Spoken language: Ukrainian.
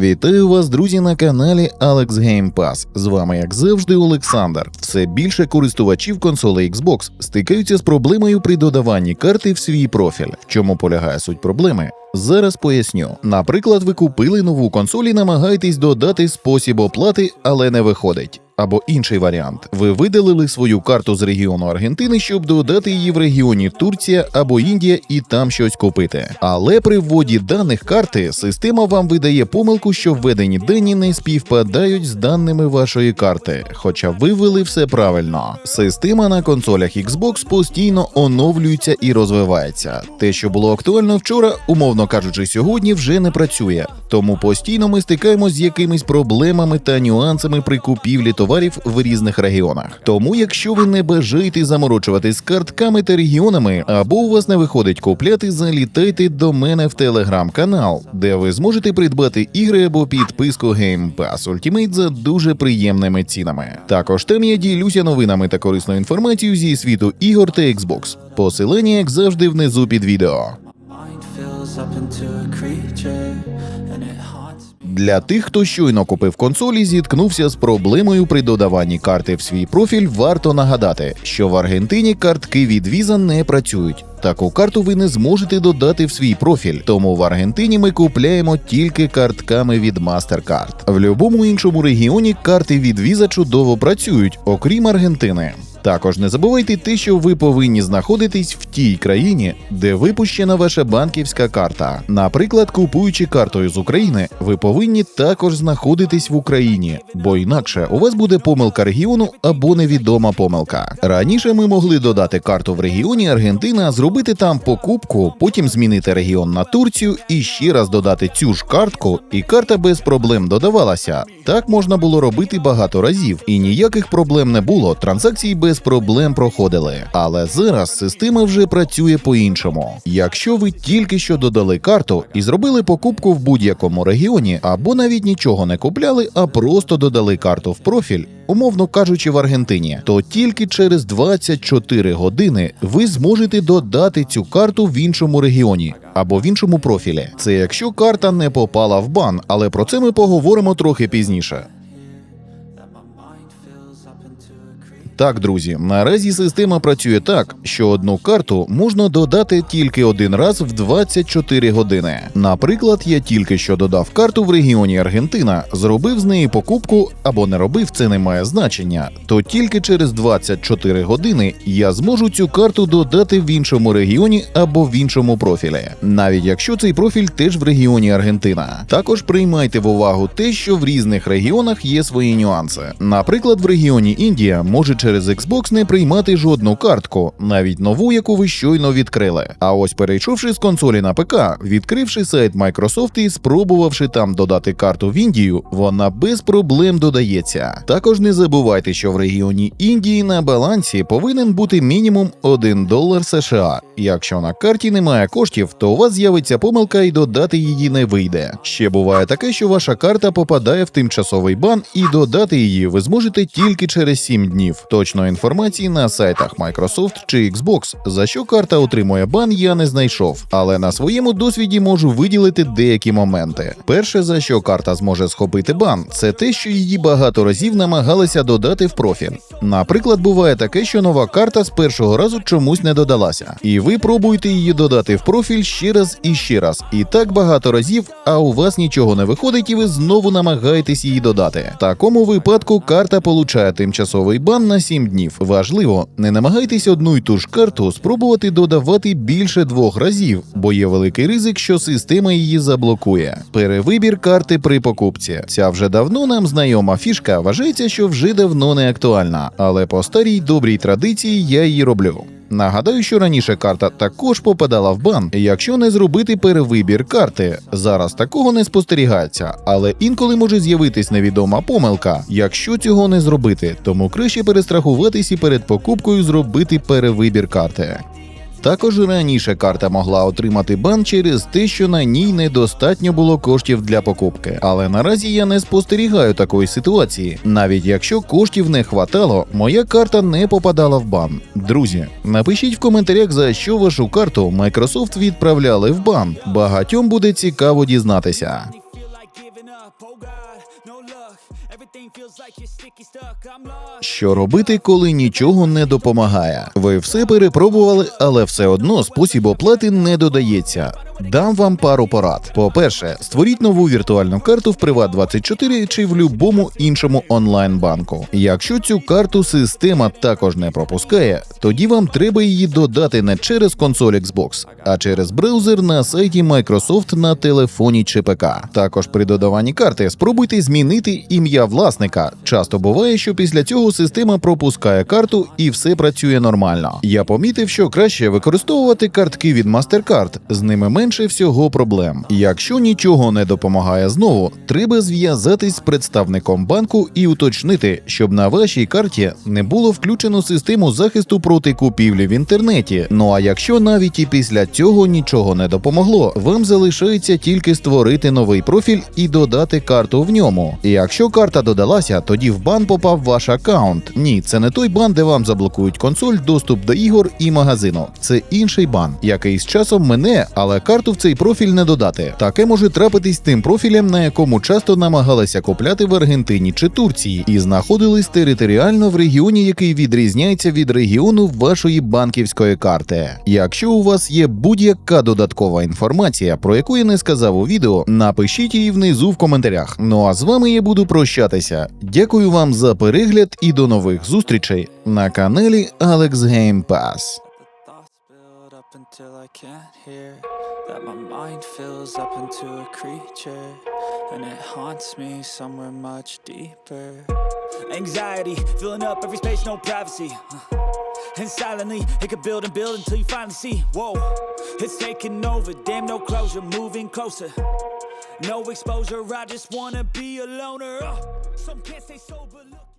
Вітаю вас, друзі, на каналі Alex Game Pass. З вами, як завжди, Олександр. Все більше користувачів консолей Xbox стикаються з проблемою при додаванні карти в свій профіль. В чому полягає суть проблеми? Зараз поясню. Наприклад, ви купили нову консоль і намагаєтесь додати спосіб оплати, але не виходить. Або інший варіант: ви видалили свою карту з регіону Аргентини, щоб додати її в регіоні Турція або Індія і там щось купити. Але при вводі даних карти система вам видає помилку, що введені дані не співпадають з даними вашої карти, хоча ви ввели все правильно. Система на консолях Xbox постійно оновлюється і розвивається. Те, що було актуально вчора, умовно кажучи, сьогодні вже не працює. Тому постійно ми стикаємось з якимись проблемами та нюансами при купівлі товарів в різних регіонах. Тому, якщо ви не бажаєте заморочуватись з картками та регіонами, або у вас не виходить купляти, залітайте до мене в телеграм-канал, де ви зможете придбати ігри або підписку Game Pass Ultimate за дуже приємними цінами. Також там я ділюся новинами та корисною інформацією зі світу ігор та Xbox. Посилання, як завжди, внизу під відео. Для тих, хто щойно купив консоль і зіткнувся з проблемою при додаванні карти в свій профіль, варто нагадати, що в Аргентині картки від Visa не працюють. Таку карту ви не зможете додати в свій профіль, тому в Аргентині ми купляємо тільки картками від MasterCard. В будь-якому іншому регіоні карти від Visa чудово працюють, окрім Аргентини. Також не забувайте те, що ви повинні знаходитись в тій країні, де випущена ваша банківська карта. Наприклад, купуючи картою з України, ви повинні також знаходитись в Україні, бо інакше у вас буде помилка регіону або невідома помилка. Раніше ми могли додати карту в регіоні Аргентина, зробити там покупку, потім змінити регіон на Турцію і ще раз додати цю ж картку, і карта без проблем додавалася. Так можна було робити багато разів, і ніяких проблем не було. Транзакції без проблем проходили. Але зараз система вже працює по-іншому. Якщо ви тільки що додали карту і зробили покупку в будь-якому регіоні, або навіть нічого не купляли, а просто додали карту в профіль. Умовно кажучи, в Аргентині, то тільки через 24 години ви зможете додати цю карту в іншому регіоні або в іншому профілі. Це якщо карта не попала в бан, але про це ми поговоримо трохи пізніше. Так, друзі, наразі система працює так, що одну карту можна додати тільки один раз в 24 години. Наприклад, я тільки що додав карту в регіоні Аргентина, зробив з неї покупку або не робив, це не має значення. То тільки через 24 години я зможу цю карту додати в іншому регіоні або в іншому профілі, навіть якщо цей профіль теж в регіоні Аргентина. Також приймайте в увагу те, що в різних регіонах є свої нюанси. Наприклад, в регіоні Індія може через Xbox не приймати жодну картку, навіть нову, яку ви щойно відкрили. А ось перейшовши з консолі на ПК, відкривши сайт Microsoft і спробувавши там додати карту в Індію, вона без проблем додається. Також не забувайте, що в регіоні Індії на балансі повинен бути мінімум 1 долар США. Якщо на карті немає коштів, то у вас з'явиться помилка і додати її не вийде. Ще буває таке, що ваша карта попадає в тимчасовий бан, і додати її ви зможете тільки через 7 днів. Точної інформації на сайтах Microsoft чи Xbox, за що карта отримує бан, я не знайшов, але на своєму досвіді можу виділити деякі моменти. Перше, за що карта зможе схопити бан, це те, що її багато разів намагалися додати в профіль. Наприклад, буває таке, що нова карта з першого разу чомусь не додалася, і ви пробуєте її додати в профіль ще раз і ще раз, і так багато разів, а у вас нічого не виходить, і ви знову намагаєтесь її додати. В такому випадку карта получає тимчасовий бан на 7 днів. Важливо, не намагайтесь одну й ту ж карту спробувати додавати більше двох разів, бо є великий ризик, що система її заблокує. Перевибір карти при покупці. Ця вже давно нам знайома фішка вважається, що вже давно не актуальна, але по старій добрій традиції я її роблю. Нагадаю, що раніше карта також попадала в бан, якщо не зробити перевибір карти. Зараз такого не спостерігається, але інколи може з'явитись невідома помилка, якщо цього не зробити, тому краще перестрахуватись і перед покупкою зробити перевибір карти. Також раніше карта могла отримати бан через те, що на ній недостатньо було коштів для покупки. Але наразі я не спостерігаю такої ситуації. Навіть якщо коштів не хватало, моя карта не попадала в бан. Друзі, напишіть в коментарях, за що вашу карту Microsoft відправляли в бан. Багатьом буде цікаво дізнатися. Що робити, коли нічого не допомагає? Ви все перепробували, але все одно спосіб оплати не додається. Дам вам пару порад. По-перше, створіть нову віртуальну карту в Приват24 чи в будь-якому іншому онлайн-банку. Якщо цю карту система також не пропускає, тоді вам треба її додати не через консоль Xbox, а через браузер на сайті Microsoft на телефоні чи ПК. Також при додаванні карти спробуйте змінити ім'я власника. Часто буває, що після цього система пропускає карту і все працює нормально. Я помітив, що краще використовувати картки від MasterCard, з ними менше всього проблем. Якщо нічого не допомагає знову, треба зв'язатись з представником банку і уточнити, щоб на вашій карті не було включено систему захисту проти купівлі в інтернеті. Ну а якщо навіть і після цього нічого не допомогло, вам залишається тільки створити новий профіль і додати карту в ньому. І якщо карта додалася, тоді в бан попав ваш аккаунт. Ні, це не той бан, де вам заблокують консоль, доступ до ігор і магазину. Це інший бан, який з часом мине, але карту в цей профіль не додати. Таке може трапитись тим профілем, на якому часто намагалися купляти в Аргентині чи Турції, і знаходились територіально в регіоні, який відрізняється від регіону вашої банківської карти. Якщо у вас є будь-яка додаткова інформація, про яку я не сказав у відео, напишіть її внизу в коментарях. Ну а з вами я буду прощатися. Дякую вам за перегляд і до нових зустрічей на каналі Alex Game Pass. Until I can't hear. That my mind fills up into a creature. And it haunts me somewhere much deeper. Anxiety filling up every space, no privacy. Uh, And silently, it could build and build until you finally see. Whoa, it's taking over. Damn, no closure, moving closer. No exposure, I just wanna be a loner. Uh, some can't stay sober. Look.